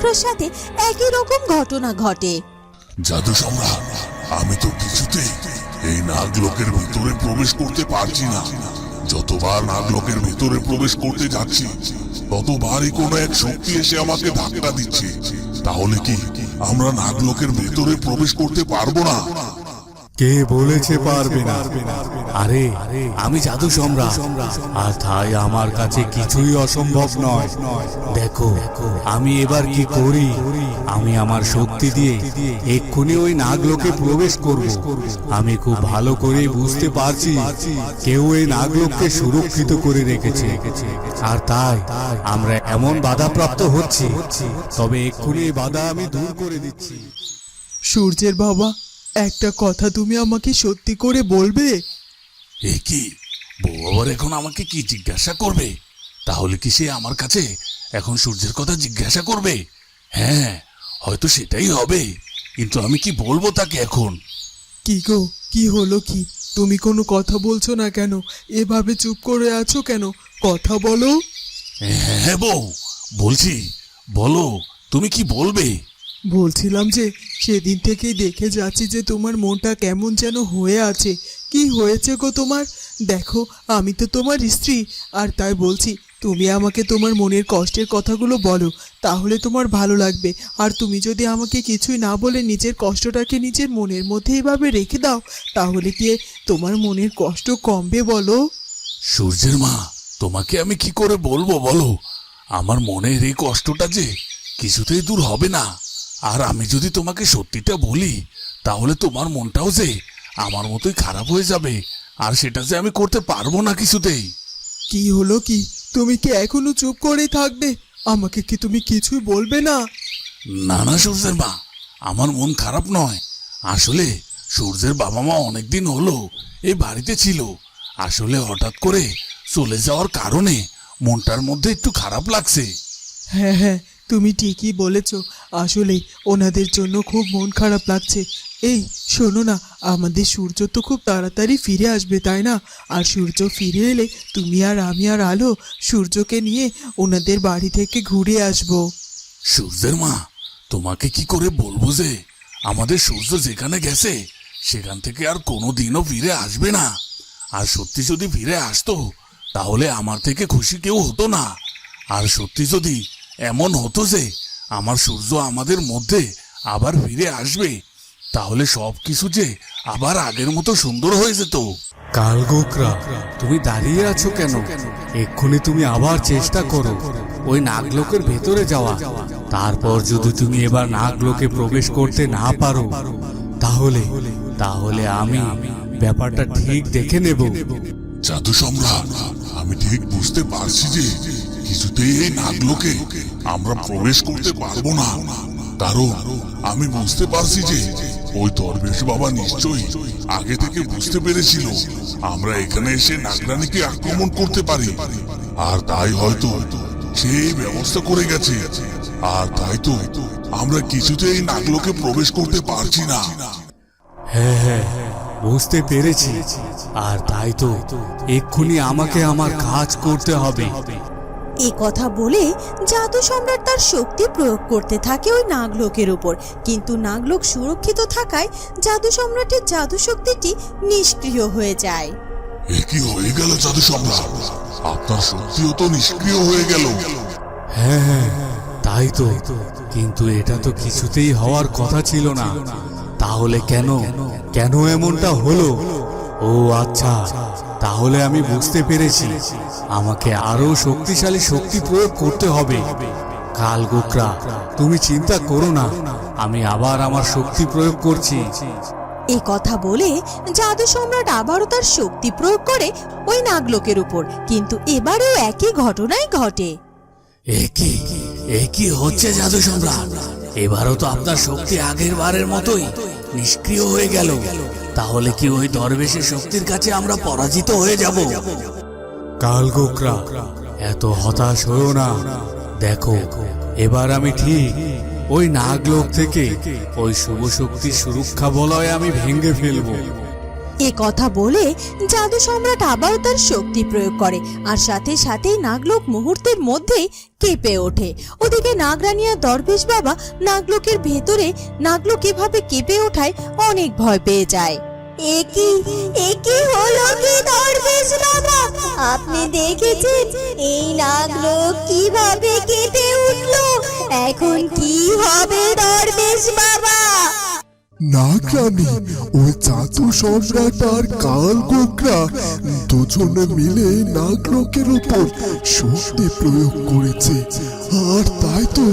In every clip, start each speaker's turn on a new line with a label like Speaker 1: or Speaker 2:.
Speaker 1: গোখরার সাথে একই রকম ঘটনা ঘটে।
Speaker 2: জাদু সম্রাট, আমি তো কিছুতেই এই নাগলোকের ভিতরে প্রবেশ করতে পারছি না। যতবার নাগলোকের ভিতরে প্রবেশ করতে যাচ্ছি, ততবারই কোনো এক শক্তি এসে আমাকে ধাক্কা দিচ্ছে। তাহলে কি আমরা নাগলোকের ভিতরে প্রবেশ করতে পারব না?
Speaker 3: কে বলেছে পারবে না? আরে আমি জাদু সম্রাট। আর তাই আমার কাছে কিছুই অসম্ভব নয়। দেখো আমি এবার কি করি? আমি আমার শক্তি দিয়ে এক্ষুনি ওই নাগলোকে প্রবেশ করব। আমি খুব ভালো করে বুঝতে পারছি কেউ এই নাগলোককে সুরক্ষিত করে রেখেছে। আর তাই আমরা এমন বাধাপ্রাপ্ত হচ্ছি। তবে এক্ষুনি এই বাধা আমি দূর করে দিচ্ছি।
Speaker 4: সূর্যের বাবা একটা কথা তুমি আমাকে সত্যি করে বলবে?
Speaker 2: এ কি? বউ আবার এখন আমাকে কি জিজ্ঞাসা করবে? তাহলে কি সে আমার কাছে এখন সূর্যের কথা জিজ্ঞাসা করবে? হ্যাঁ হয়তো সেটাই হবে। কিন্তু আমি কি বলব তাকে এখন?
Speaker 4: কি গো কি হলো কি? তুমি কোনো কথা বলছো না কেন? এভাবে চুপ করে আছো কেন? কথা বলো।
Speaker 2: হ্যাঁ বউ বলছি বলো তুমি কি বলবে?
Speaker 4: বলছিলাম যে সেদিন থেকেই দেখে যাচ্ছি যে তোমার মনটা কেমন যেন হয়ে আছে। কি হয়েছে গো তোমার? দেখো, আমি তো তোমার স্ত্রী। আর তাই বলছি, তুমি আমাকে তোমার মনের কষ্টের কথাগুলো বলো, তাহলে তোমার ভালো লাগবে। আর তুমি যদি আমাকে কিছুই না বলে নিজের কষ্টটাকে নিজের মনের মধ্যে এভাবে রেখে দাও, তাহলে কি তোমার মনের কষ্ট কমবে বলো?
Speaker 2: সূর্যের মা, তোমাকে আমি কি করে বলব বলো? আমার মনের এই কষ্টটা যে কিছুতেই দূর হবে না। আর আমি যদি তোমাকে সত্যিটা বলি তাহলে তোমার মনটাও যে আমার মতোই খারাপ হয়ে যাবে আর সেটা যে আমি করতে পারব না কিছুতেই।
Speaker 4: কি হলো কি? তুমি কি এখনও চুপ করে থাকবে? আমাকে কি তুমি কিছুই বলবে না?
Speaker 2: না না সূর্যের মা আমার মন খারাপ নয়। আসলে সূর্যের বাবা মা অনেকদিন হলো এই বাড়িতে ছিল। আসলে হঠাৎ করে চলে যাওয়ার কারণে মনটার মধ্যে একটু খারাপ লাগছে।
Speaker 4: হ্যাঁ হ্যাঁ তুমি ঠিকই বলেছ। আসলে ওনাদের জন্য খুব মন খারাপ লাগছে। এই, শোনো না, আমাদের সূর্য তো খুব তাড়াতাড়ি ফিরে আসবে, তাই না? আর সূর্য ফিরে এলে তুমি আর আমি আর আলো সূর্যকে নিয়ে ওনাদের বাড়ি থেকে ঘুরে আসব।
Speaker 2: সূর্যের মা, তোমাকে কি করে বলব যে? আমাদের সূর্য যেখানে গেছে, সেখান থেকে আর কোনো দিনও ফিরে আসবে না। আর সত্যি যদি ফিরে আসতো, তাহলে আমার থেকে খুশি কেউ হতো না। আর সত্যি যদি এমন হতো যে আমার সূর্য আমাদের মধ্যে আবার ফিরে আসবে। তাহলে সব কিছু যে আবার আগের মতো সুন্দর হয়ে যেত।
Speaker 3: কালগোকরা তুমি দাঁড়িয়ে আছো কেন? এক্ষুনি তুমি আবার চেষ্টা করো। ওই নাগলোকের ভেতরে যাওয়া। তারপর যদি তুমি এবার নাগলোকে প্রবেশ করতে না পারো তাহলে তাহলে আমি ব্যাপারটা ঠিক দেখে নেব।
Speaker 2: জাদু সম্রাট আমি ঠিক বুঝতে পারছি যে কিছুতেই এই নাগলোকে আমরা প্রবেশ করতে পারব না। কারণ আমি বুঝতে পারছি যে ওই দরবেশ বাবা নিশ্চয়ই আগে থেকে বুঝতে পেরেছিল আমরা এখানে এসে নাগরানীকে আক্রমণ করতে পারি। আর তাই হয়তো সেই ব্যবস্থা করে গেছে। আর তাই তো আমরা কিছুতেই নাগলোকে প্রবেশ করতে পারছি না।
Speaker 3: হ্যাঁ হ্যাঁ বুঝতে পেরেছি। আর তাই তো এক্ষুনি আমাকে আমার কাজ করতে হবে।
Speaker 1: এ কথা বলে জাদু সম্রাট তার শক্তি প্রয়োগ করতে থাকে ওই নাগলোকের উপর। কিন্তু নাগলোক সুরক্ষিত থাকায় জাদু সম্রাটের জাদু শক্তিটি নিষ্ক্রিয় হয়ে যায়।
Speaker 2: এ কি হয়ে গেল জাদু সম্রাট? আপনার শক্তিও তো নিষ্ক্রিয় হয়ে গেল।
Speaker 3: হ্যাঁ হ্যাঁ তাই তো। কিন্তু এটা তো কিছুতেই হওয়ার কথা ছিল না। তাহলে কেন? কেন এমনটা হলো? ও আচ্ছা তাহলে আমি বুঝতে পেরেছি। আমাকে আরও শক্তিশালী শক্তি প্রয়োগ করতে হবে। কাল গোকরা তুমি চিন্তা করো না। আমি আবার আমার শক্তি প্রয়োগ করছি।
Speaker 1: এ কথা বলে জাদু সম্রাট আবারও তার শক্তি প্রয়োগ করে ওই নাগলোকের উপর। কিন্তু এবারেও একই ঘটনাই ঘটে।
Speaker 3: এ একই হচ্ছে জাদু সম্রাট। এবারও তো আপনার শক্তি আগের বারের মতোই। নিষ্ক্রিয় হয়ে গেল। তাহলে কি ওই দরবেশের শক্তির কাছে আমরা পরাজিত হয়ে যাব? কালগোকরা এত হতাশ হয়েও না। দেখো, এবার আমি ঠিক ওই নাগলোক থেকে ওই শুভ শক্তির সুরক্ষা বলয় আমি ভেঙে ফেলব।
Speaker 1: এ কথা বলে জাদু সম্রাট আবারও তার শক্তি প্রয়োগ করে, আর সাথে সাথেই নাগলোক মুহূর্তের মধ্যেই কেঁপে ওঠে। ওদিকে নাগরানী আর দরবেশ বাবা নাগলোকের ভেতরে নাগলোক এভাবে কেঁপে ওঠায় অনেক ভয় পেয়ে যায়। একই একই হলো কি দরবেশ বাবা? আপনি দেখেছেন? এই নাগলোক কীভাবে কেঁপে উঠল? এখন কি হবে দরবেশ বাবা?
Speaker 5: নাগরানী ওই জাদু সম্রাট আর কাল গোকরা দুজনে মিলে নাগলোকের উপর শক্তি প্রয়োগ করেছে। আর তাই তো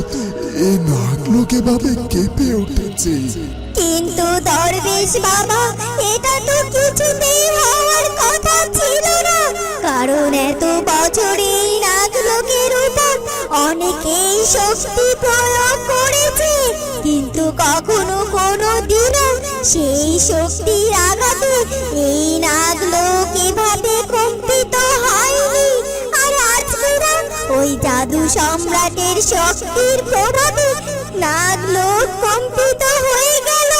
Speaker 5: এই নাগলোক এভাবে কেঁপে উঠেছে।
Speaker 6: কিন্তু দরবেশ বাবা, এটা তো কিছুতেই হওয়ার কথা ছিল না। কারণ এত বছরে নাগলোকের উপর অনেকেই শক্তি প্রয়োগ করেছে। কিন্তু কখনো কোনো দিনও সেই শক্তির আঘাতে এই নাগলোক এভাবে কম্পিত হয়নি। আর আজকে ওই জাদু সম্রাটের শক্তির প্রভাবে নাগলোক কম্পিত হয়ে গেল।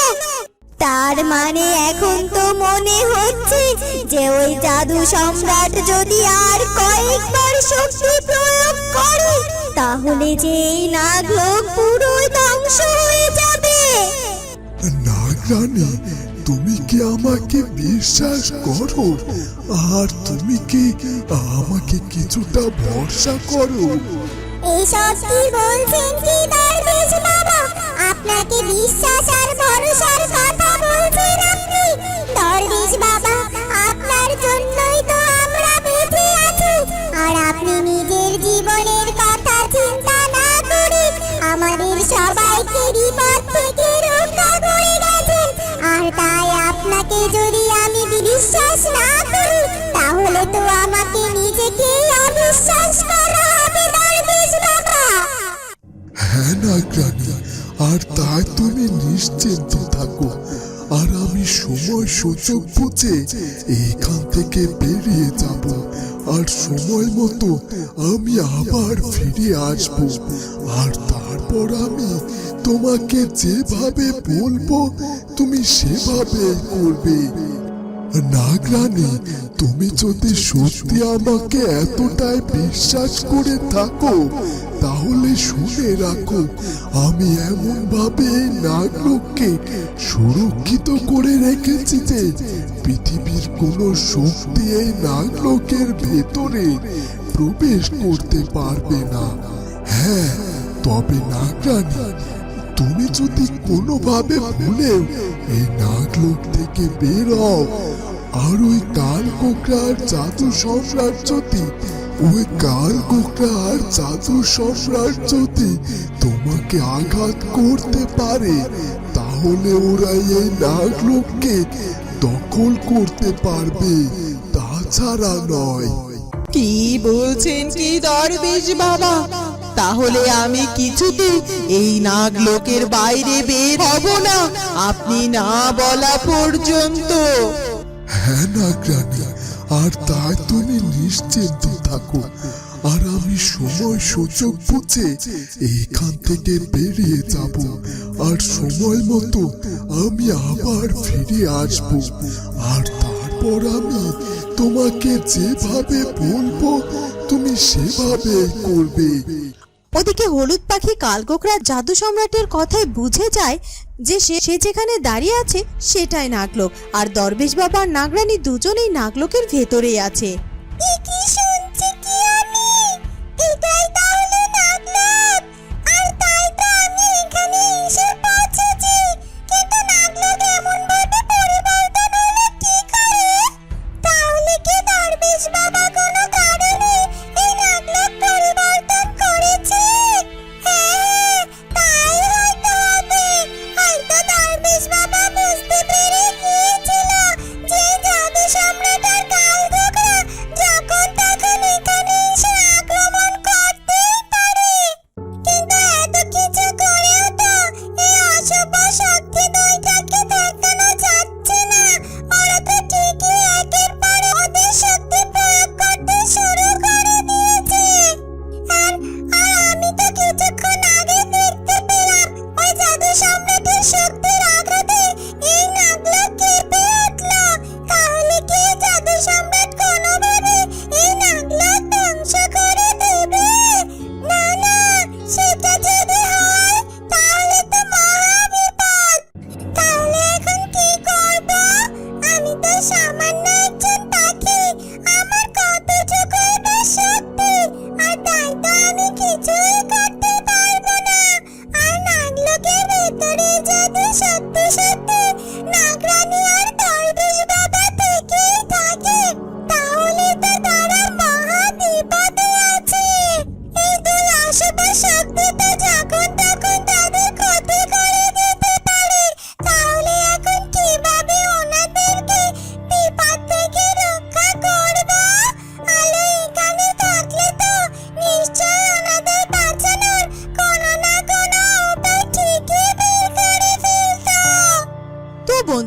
Speaker 6: তার মানে এখন তো মনে হচ্ছে যে ওই জাদু সম্রাট যদি আর কয়েকবার শক্তি প্রয়োগ করে, তাহলে যে এই নাগলোক পুরো ধ্বংস হয়ে যাবে।
Speaker 5: নাগরানী তুমি কি আমাকে বিশ্বাস করো? আর তুমি কি আমাকে কিছুটা ভরসা করো?
Speaker 6: এইসব কি বলছেন কি দরবেশ বাবা? আপনাকে বিশ্বাস আর
Speaker 5: হ্যাঁ নাগরানী আর তাই তুমি নিশ্চিন্ত থাকো। আর আমি সময় সুযোগ বুঝে এখান থেকে বেরিয়ে যাব। আর সময় মতো আমি আবার ফিরে আসব। আর তারপর আমি তোমাকে যেভাবে বলব, তুমি সেভাবে করবে। নাগরানী তুমি যদি সত্যি আমাকে এতটাই বিশ্বাস করে থাকো, তাহলে শুনে রাখো, আমি এমন ভাবে এই নাগলোককে সুরক্ষিত করে রেখেছি যে পৃথিবীর কোনো শক্তি এই নাগলোকের ভেতরে প্রবেশ করতে পারবে না। হ্যাঁ তবে নাগরানী তুমি যদি কোনোভাবে ভুলেও এই নাগলোক থেকে বের হও, আর ওই কাল কোকড়ার জাদু সম্রাট যদি ওই কাল কোকড়ার জাদু সম্রাট যদি তোমাকে আঘাত করতে পারে, তাহলে ওরা এই নাগলোককে দখল করতে পারবে, তাছাড়া নয়।
Speaker 4: কি বলছেন কি দরবেশ বাবা? তাহলে আমি কিছুতেই এই নাগলোকের বাইরে বের হব না। আপনি না বলা পর্যন্ত।
Speaker 5: হ্যাঁ নাগরানী, আর তাই তুমি নিশ্চিন্ত থাকো। আর আমি সময় সুযোগ বুঝে এইখান থেকে বেরিয়ে যাব। আর সময় মতো আমি আবার ফিরে আসব। আর তারপর আমি তোমাকে যেভাবে বলব, তুমি সেভাবে করবে।
Speaker 1: ওদিকে হলুদ পাখি কালকোকরা জাদু সম্রাটের কথায় বুঝে যায় যে সে সে যেখানে দাঁড়িয়ে আছে সেটাই নাগলোক। আর দরবেশ বাবা আর নাগরানী দুজনেই নাগলোকের ভেতরেই আছে।
Speaker 6: কি শুনছি কি আমি? এটাই তাহলে